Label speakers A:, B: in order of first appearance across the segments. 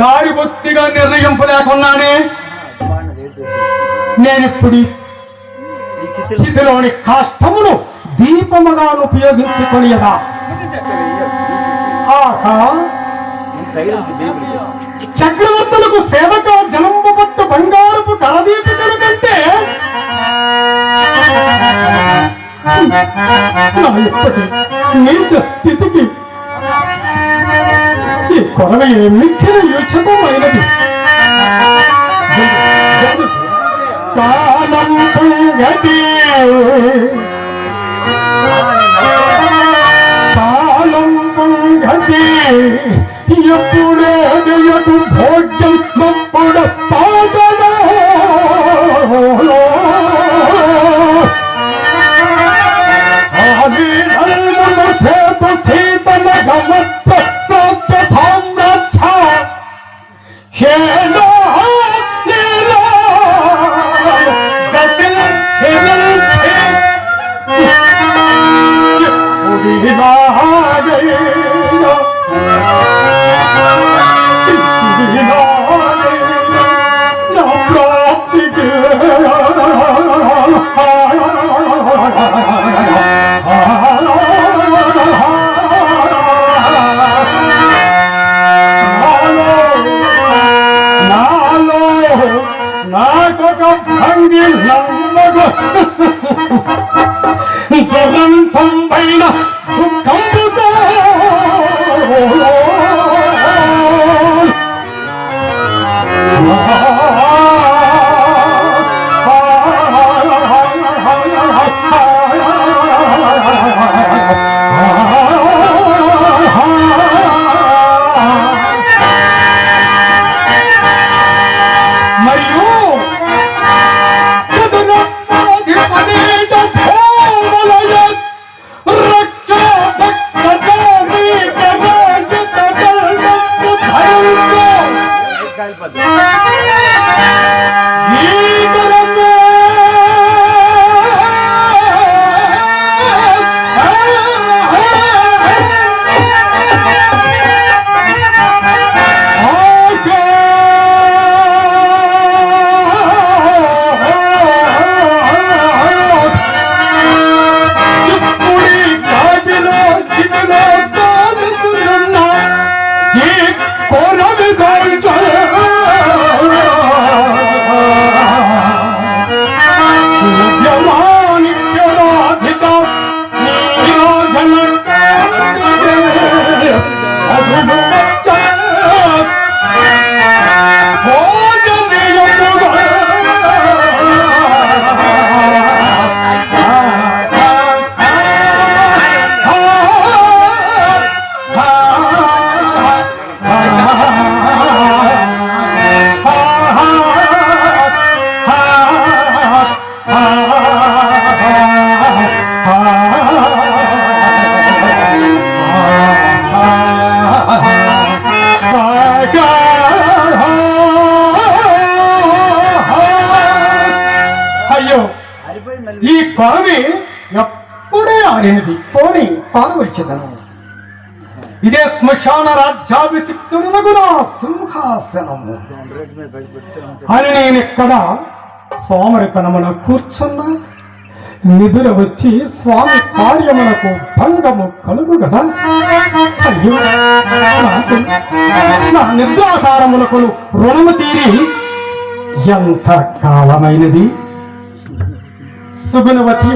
A: దారి బొత్తిగా నిర్ణయింపలేకున్నానే. నేనిప్పుడు ఈ
B: ఈ
A: స్థితిలోని కష్టమును దీపముగా ఉపయోగించుకొనియదా చక్రవర్తులకు సేవక జనంబు పట్టు బంగారపు కలదీపికలు కంటే నా ఇప్పటి నీచ స్థితికి ఈ మిక్కిన యుచతమైనది కాలం పొంగటి కాలం పొంగటి ఎప్పుడే భోగ్యం 你老哥，我们同辈
B: 了。
A: అయ్యో. ఈ కొరవి ఎప్పుడే ఆడినది పోని పారవచ్చదను ఇదే శ్మశాన రాజ్యాభిషిక్తునకు నా సింహాసనము అని నేను ఇక్కడ సోమరితనమున కూర్చున్నా. నిధుల వచ్చి స్వామి కార్యములకు భంగము కలుగు కదా అయ్యో నా రుణము తీరి ఎంత కాలమైనది? సుగుణవతి.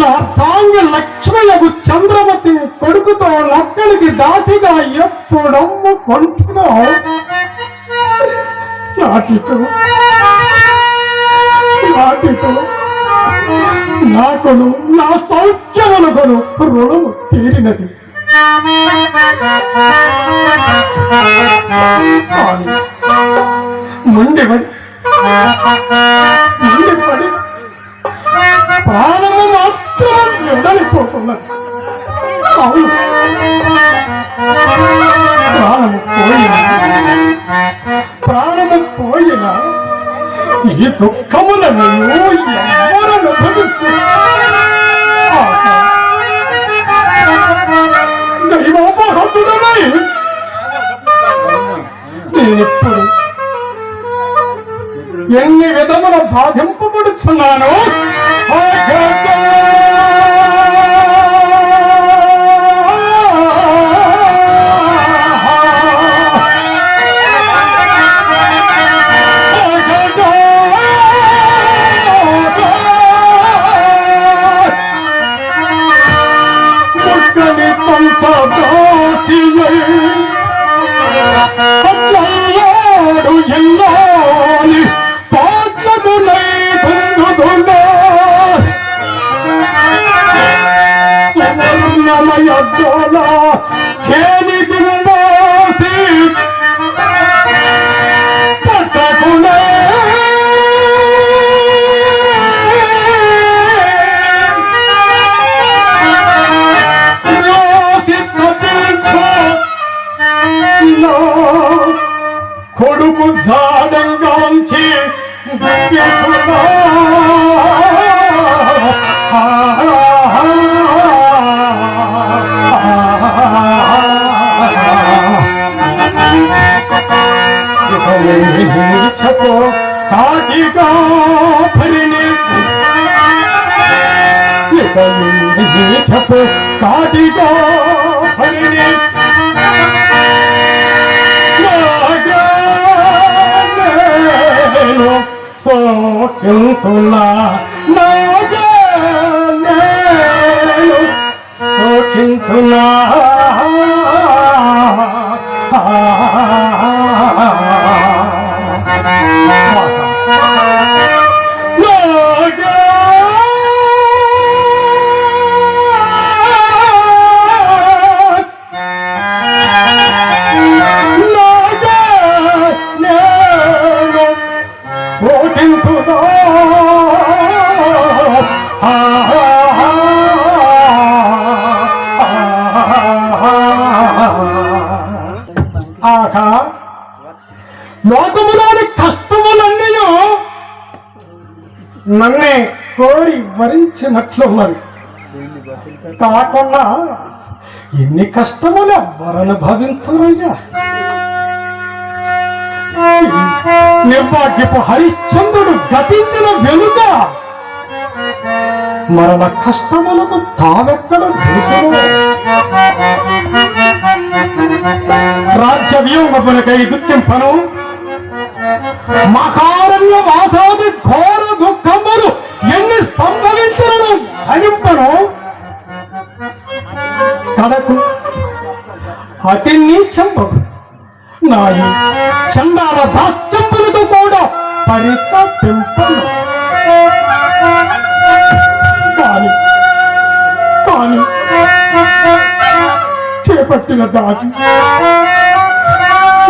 A: నా తాంగి లక్ష్మణకు చంద్రవతి కొడుకుతో లక్కడికి దాసిగా ఎప్పుడమ్ము కొంటున్నావు నాటితో. నాటితో. నాకును నా సౌఖ్యమునకును రుణము తీరినది. కానీ ముండిపడి. ముండిపడి. ప్రాణము మాత్రం వెడలిపోతున్నది అవును. ప్రాణము పోయిన ప్రాణము పోయిన ఈ దుఃఖములను ఎవరను దైవోపహతుడమై నేనిప్పుడు ఎన్ని విధముల బాధింపబడుచున్నాను Oh, God, God. 어쩌나 괜히 든 모습 바다 보네. 고르고 사는 건지 예쁘나. 왠지 뭉쳤고 가기가 버리네 얘가 왠지 뭉쳤고 가기가 버리네 나가 내놓 속은 돌라 ఆహా లోకములోని కష్టములన్నీ నన్నే కోరి వరించినట్లున్నవి. కాకుండా ఎన్ని కష్టములు ఎవ్వరను భవించురయ్యా నిర్భాగ్యపు హరిశ్చంద్రుడు గతించిన వెనుక మరణ కష్టములకు తావెక్కడ రాజ్య వ్యూహములకై దుఃఖింపను మహారణ్య వాసాది ఘోర దుఃఖములు ఎన్ని సంభవించను అనింపను కడకు అతి నీచంబు నాయి చండాల దాస్యంబులతో కూడా పరితపింపను. చేపట్టిన దాటి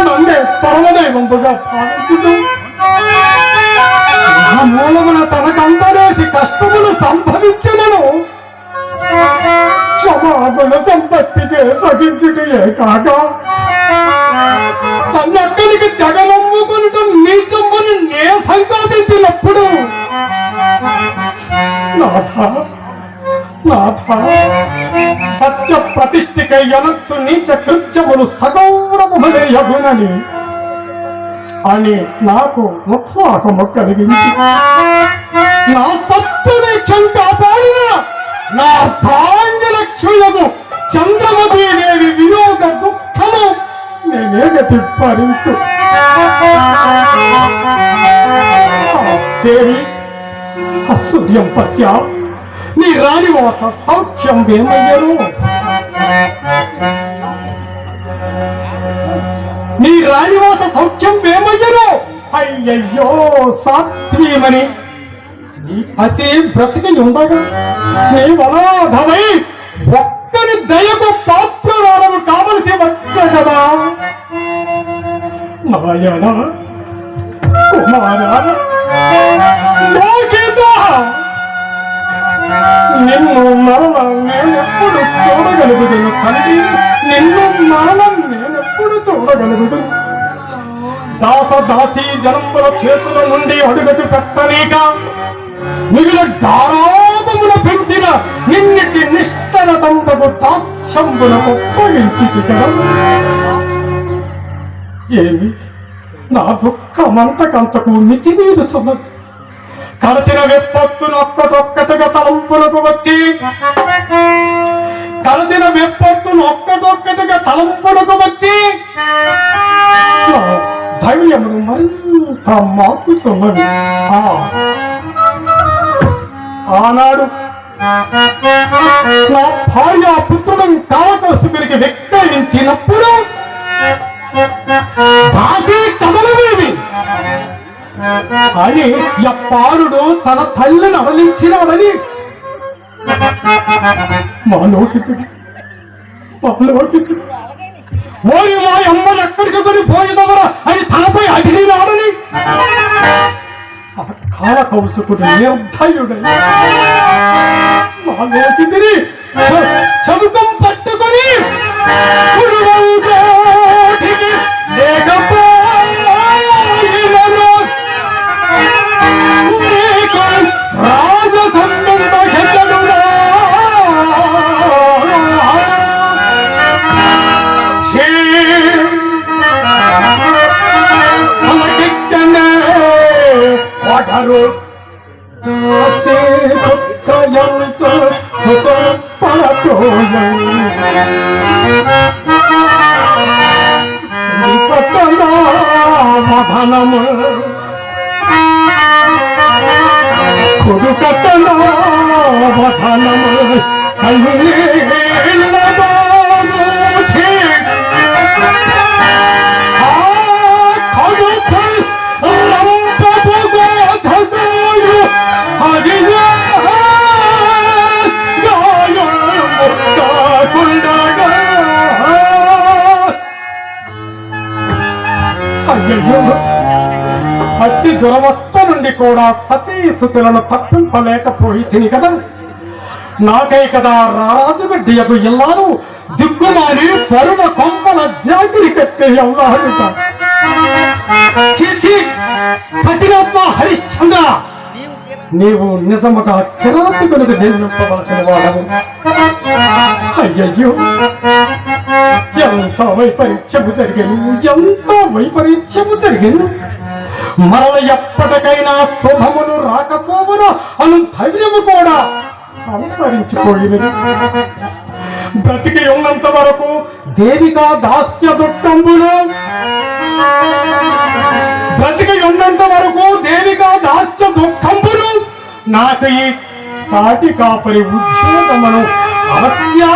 A: నన్నే పరమదైవంపుగా ఆ మూలమున తనకందరేసి కష్టములు సంభవించినను. క్షమాపణ సంపత్తి చే సహించుటయే కాక. తన్నక్కడికి జగనమ్ముకునటం నీచమ్మని నే సంపాదించినప్పుడు నాథ నాథ. సత్య ప్రతిష్ఠికై అనొచ్చు నీచ కృత్యములు సగౌరవములే యగునని. అని నాకు ఉత్సాహము కలిగింది నా సత్యవేక్షం కాపాడిన నా భాంగలక్ష్యులకు చంద్రమతి దేవి వియోగ దుఃఖము నేనేగతి భరించు దేవి అసూర్యం పశ్య నీ రాణివాస సౌఖ్యం వేమయ్యను. నీ రాణివాస సౌఖ్యం వేమయ్యను. అయ్యయ్యో సాత్వీమని నీ పతి బ్రతికి ఉండగా నీ వనాధమై ఒక్కని దయకు పాత్రురాలను కావలసి వచ్చా కదా నాయన కుమారా నిన్ను మరల నేనెప్పుడు చూడగలుగుదును తండ్రి. నిన్ను మరల నేనెప్పుడు చూడగలుగుదును. దాస దాసి జనంబుల చేతుల నుండి అడుగటు పెట్టనీక మిగిలిన గారాబమున పెంచిన నిన్నటి నిష్టన దండకు దాస్యంబుల ఒప్పగించి ఏమి? నా దుఃఖమంతకంతకు మితిమీరుచున్నది. కలచిన విపత్తును ఒక్కటొక్కటి తలంపులకు వచ్చి కలిసిన విపత్తులు ఒక్కటొక్కటిగా తలంపులకు వచ్చి నా ధైర్యమును మరింత మార్పుతున్నది ఆనాడు నా భార్య పుత్రుడు కావకోసుకునికి వెక్కడించినప్పుడు దాసి కదలవేమి అని ఎప్పారుడు తన తల్లిని అడలించినాడని మా లోకితుడు మా లోకితుడు ఓరి మా అమ్మ ఎక్కడికి కొని పోయినవరా అని తనపై అడిగినాడని ఆ కాల కౌసుకుడు నిర్భయుడై మా లోకితిని చదువు ఆసే దుఃఖయంతో సుతం పరతోయం. నుండి కూడా సతీసుతులను తప్పింపలేకపోయి తిని కదా. నాకై కదా రారాజు బిడ్డయకు ఇల్లాను దిక్కుమాలి పరుణ కొంపల జాగిరి కట్టే అల్లాడుట చీచి కఠినాత్మ హరిశ్చంద్ర. నీవు నిజముగా కిరాతకులకు జన్మింపవలసిన వాడవు. అయ్యయ్యో ఎంత వైపరీత్యము జరిగింది ఎంత వైపరీత్యము జరిగింది మరల ఎప్పటికైనా శుభములు రాకపోవును అను ధైర్యము కూడా అంతరించిపోయింది బ్రతికి ఉన్నంత వరకు దేవికా దాస్య దుట్టంబులు. బ్రతికి ఉన్నంత వరకు దేవికా దాస్య దుఃఖంబులు. నాకు ఈ కాటి కాపరి ఉద్యోగమును అవశ్యా